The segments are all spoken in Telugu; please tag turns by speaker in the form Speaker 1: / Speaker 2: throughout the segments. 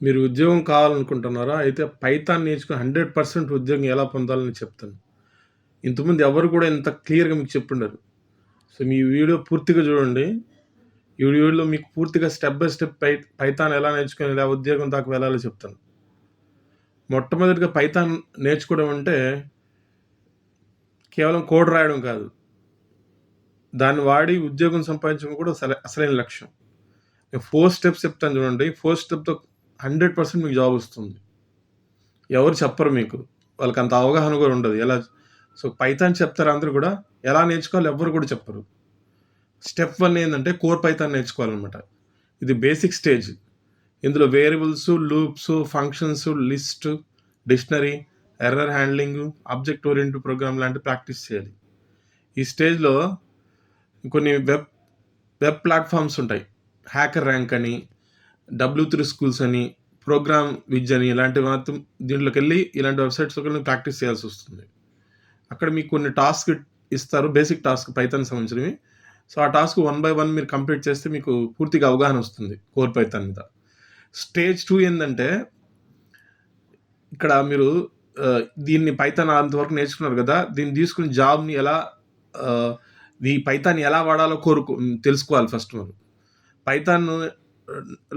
Speaker 1: మీరు ఉద్యోగం కావాలనుకుంటున్నారా? అయితే పైథాన్ నేర్చుకుని హండ్రెడ్ పర్సెంట్ ఉద్యోగం ఎలా పొందాలని చెప్తాను. ఇంతకుముందు ఎవరు కూడా ఇంత క్లియర్‌గా మీకు చెప్పుండరు. సో, మీ వీడియో పూర్తిగా చూడండి. ఈ వీడియోలో మీకు పూర్తిగా స్టెప్ బై స్టెప్ పై పైథాన్ ఎలా నేర్చుకొని ఎలా ఉద్యోగం దాకా వెళ్ళాలో చెప్తాను. మొట్టమొదటిగా పైథాన్ నేర్చుకోవడం అంటే కేవలం కోడ్ రాయడం కాదు. దాన్ని వాడి ఉద్యోగం సంపాదించడం కూడా అసల అసలైన లక్ష్యం. నేను ఫోర్ స్టెప్స్ చెప్తాను చూడండి. ఫోర్ స్టెప్‌తో 100% మీకు జాబ్ వస్తుంది. ఎవరు చెప్పరు మీకు. వాళ్ళకి అంత అవగాహన కూడా ఉండదు. ఎలా సో, పైథాన్ చెప్తారు అందరూ కూడా. ఎలా నేర్చుకోవాలో ఎవ్వరు కూడా చెప్పరు. స్టెప్ వన్ ఏంటంటే కోర్ పైథాన్ నేర్చుకోవాలన్నమాట ఇది బేసిక్ స్టేజ్. ఇందులో variables, loops, functions, list, dictionary, error handling, object orient program లాంటి ప్రాక్టీస్ చేయాలి. ఈ స్టేజ్‌లో కొన్ని వెబ్ వెబ్ ప్లాట్ఫామ్స్ ఉంటాయి. హ్యాకర్ ర్యాంక్ అని, డబ్ల్యూ త్రీ స్కూల్స్ అని, ప్రోగ్రామ్ విజ్ అని ఇలాంటి మాత్రం దీంట్లోకెళ్ళి ఇలాంటి వెబ్‌సైట్స్‌లోకెళ్ళి ప్రాక్టీస్ చేయాల్సి వస్తుంది అక్కడ మీకు కొన్ని టాస్క్ ఇస్తారు. బేసిక్ టాస్క్ పైథాన్ సంబంధించినవి. సో, ఆ టాస్క్ వన్ బై వన్ మీరు కంప్లీట్ చేస్తే మీకు పూర్తిగా అవగాహన వస్తుంది కోర్ పైథాన్ మీద. స్టేజ్ టూ ఏంటంటే ఇక్కడ మీరు దీన్ని పైథాన్ అంతవరకు నేర్చుకున్నారు కదా! దీన్ని తీసుకుని జాబ్‌ని ఎలా ఈ పైథాన్ ఎలా వాడాలో కోరుకో తెలుసుకోవాలి ఫస్ట్ మీరు. పైథాన్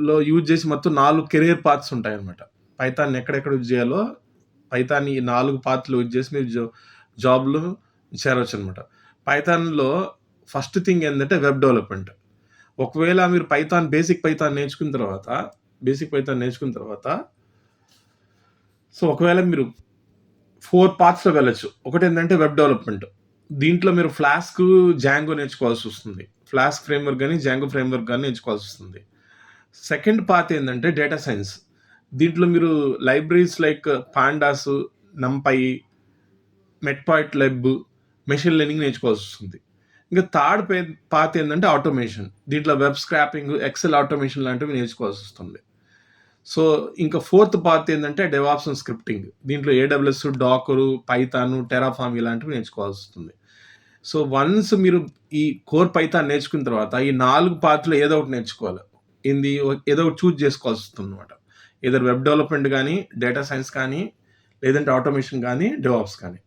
Speaker 1: లో యూజ్ చేసి మొత్తం నాలుగు కెరియర్ పాత్స్ ఉంటాయన్నమాట. పైతాన్ని ఎక్కడెక్కడ యూజ్ చేయాలో పైథాన్ ఈ 4 పాత్‌లు యూజ్ చేసి మీరు జా చేరవచ్చు అనమాట పైథాన్‌లో ఫస్ట్ థింగ్ ఏంటంటే వెబ్ డెవలప్‌మెంట్. ఒకవేళ మీరు పైథాన్ బేసిక్ పైథాన్ నేర్చుకున్న తర్వాత బేసిక్ పైథాన్ నేర్చుకున్న తర్వాత సో, ఒకవేళ మీరు ఫోర్ పార్ట్స్లో వెళ్ళచ్చు ఒకటి ఏంటంటే వెబ్ డెవలప్‌మెంట్. దీంట్లో మీరు ఫ్లాస్క్, జాంగో నేర్చుకోవాల్సొస్తుంది. ఫ్లాస్క్ ఫ్రేమ్‌వర్క్ కానీ జాంగో ఫ్రేమ్‌వర్క్ నేర్చుకోవాల్సి వస్తుంది సెకండ్ పార్ట్ ఏంటంటే డేటా సైన్స్. దీంట్లో మీరు libraries like pandas, NumPy, Matplotlib, machine learning నేర్చుకోవాల్సి వస్తుంది ఇంకా థర్డ్ పే పాత్ ఏంటంటే ఆటోమేషన్. దీంట్లో వెబ్ స్క్రాపింగ్, ఎక్సెల్ ఆటోమేషన్ లాంటివి నేర్చుకోవాల్సి వస్తుంది సో, ఇంకా ఫోర్త్ పార్ట్ ఏంటంటే డెవాప్స్ అండ్ స్క్రిప్టింగ్. దీంట్లో ఏడబ్ల్యూఎస్, డాకరు, పైతాను టెరాఫామ్ ఇలాంటివి నేర్చుకోవాల్సొస్తుంది. సో, వన్స్ మీరు ఈ కోర్ పైథాన్ నేర్చుకున్న తర్వాత ఈ 4 పాత్‌లో ఏదో ఒకటి నేర్చుకోవాలి. ఏంది ఏదో ఒకటి చూజ్ అనమాట ఎయిదర్ వెబ్ డెవలప్‌మెంట్ కానీ డేటా సైన్స్ కానీ, లేదంటే ఆటోమేషన్ కానీ డెవాప్స్ కానీ.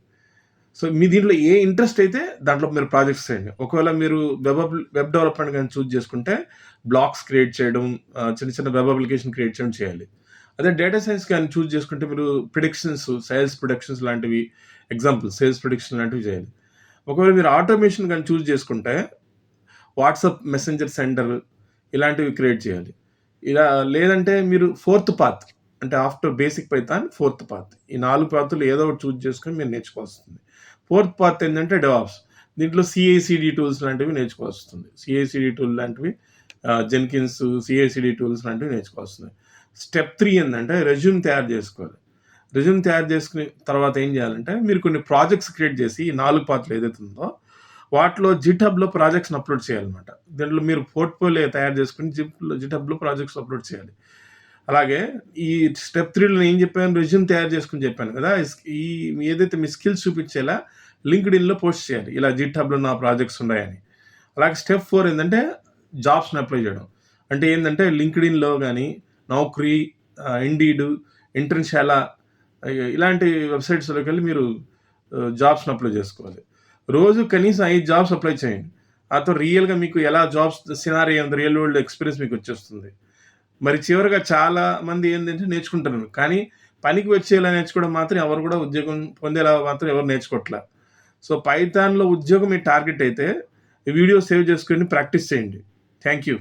Speaker 1: సో, మీ దీంట్లో ఏ ఇంట్రెస్ట్ అయితే దాంట్లో మీరు ప్రాజెక్ట్స్ చేయండి. ఒకవేళ మీరు వెబ్ వెబ్ డెవలప్‌మెంట్ కానీ చూజ్ చేసుకుంటే బ్లాగ్స్ క్రియేట్ చేయడం, చిన్న చిన్న వెబ్ అప్లికేషన్ క్రియేట్ చేయడం చేయాలి. అదే డేటా సైన్స్ కానీ చూజ్ చేసుకుంటే మీరు ప్రిడిక్షన్స్, సేల్స్ ప్రొడక్షన్స్ లాంటివి ఎగ్జాంపుల్ సేల్స్ ప్రిడిక్షన్ లాంటివి చేయాలి. ఒకవేళ మీరు ఆటోమేషన్ కానీ చూజ్ చేసుకుంటే వాట్సాప్ మెసెంజర్ సెండర్ ఇలాంటివి క్రియేట్ చేయాలి. ఇలా లేదంటే మీరు ఫోర్త్ పాత్ అంటే after basic Python fourth path. ఈ నాలుగు పాత్రలు ఏదో ఒకటి చూజ్ చేసుకొని మీరు నేర్చుకోవాల్సొస్తుంది. ఫోర్త్ పాత్ ఏంటంటే డెవాప్స్. దీంట్లో సీఐసీడీ టూల్స్ లాంటివి నేర్చుకోవాల్సొస్తుంది. సిఐసిడి టూల్ లాంటివి జెన్కిన్స్, సీఐసీడీ టూల్స్ లాంటివి నేర్చుకోవాల్సొస్తుంది. స్టెప్ త్రీ ఏంటంటే రెజ్యూమ్ తయారు చేసుకోవాలి. రెజ్యూమ్ తయారు చేసుకుని తర్వాత ఏం చేయాలంటే మీరు కొన్ని ప్రాజెక్ట్స్ క్రియేట్ చేసి ఈ నాలుగు పాత్రలు ఏదైతే ఉందో వాటిలో జిటబ్లో ప్రాజెక్ట్స్‌ని అప్‌లోడ్ చేయాలన్నమాట. దీంట్లో మీరు పోర్ట్‌ఫోలియో తయారు చేసుకుని జిప్‌లో జిటబ్లో ప్రాజెక్ట్స్ అప్‌లోడ్ చేయాలి. అలాగే ఈ స్టెప్ త్రీలో నేను ఏం చెప్పాను రెజ్యూమ్ తయారు చేసుకుని చెప్పాను కదా! ఈ ఏదైతే మీ స్కిల్స్ చూపించేలా లింక్డ్ ఇన్లో పోస్ట్ చేయాలి. ఇలా జిట్‌హబ్‌లో నా ప్రాజెక్ట్స్ ఉన్నాయని. అలాగే స్టెప్ ఫోర్ ఏంటంటే జాబ్స్‌ని అప్లై చేయడం. అంటే ఏంటంటే లింక్డ్ ఇన్లో కానీ నౌకరీ, ఆహ్, ఇండీడ్, ఇంటర్న్‌షాలా ఇలాంటి వెబ్‌సైట్స్‌లోకెళ్ళి మీరు జాబ్స్‌ని అప్లై చేసుకోవాలి. రోజు కనీసం ఐదు జాబ్స్ అప్లై చేయండి. దాంతో రియల్‌గా మీకు ఎలా జాబ్స్ సినారీ ఉంది రియల్ వరల్డ్ ఎక్స్‌పీరియన్స్ మీకు వచ్చేస్తుంది. మరి చివరిగా చాలా మంది ఏంటంటే నేర్చుకుంటున్నారు. కానీ పనికి వచ్చేలా నేర్చుకోవడం మాత్రం ఎవరు కూడా ఉద్యోగం పొందేలా మాత్రం ఎవరు నేర్చుకోవట్ల. సో, పైథాన్‌లో ఉద్యోగం మీ టార్గెట్ అయితే వీడియో సేవ్ చేసుకొని ప్రాక్టీస్ చేయండి. Thank you.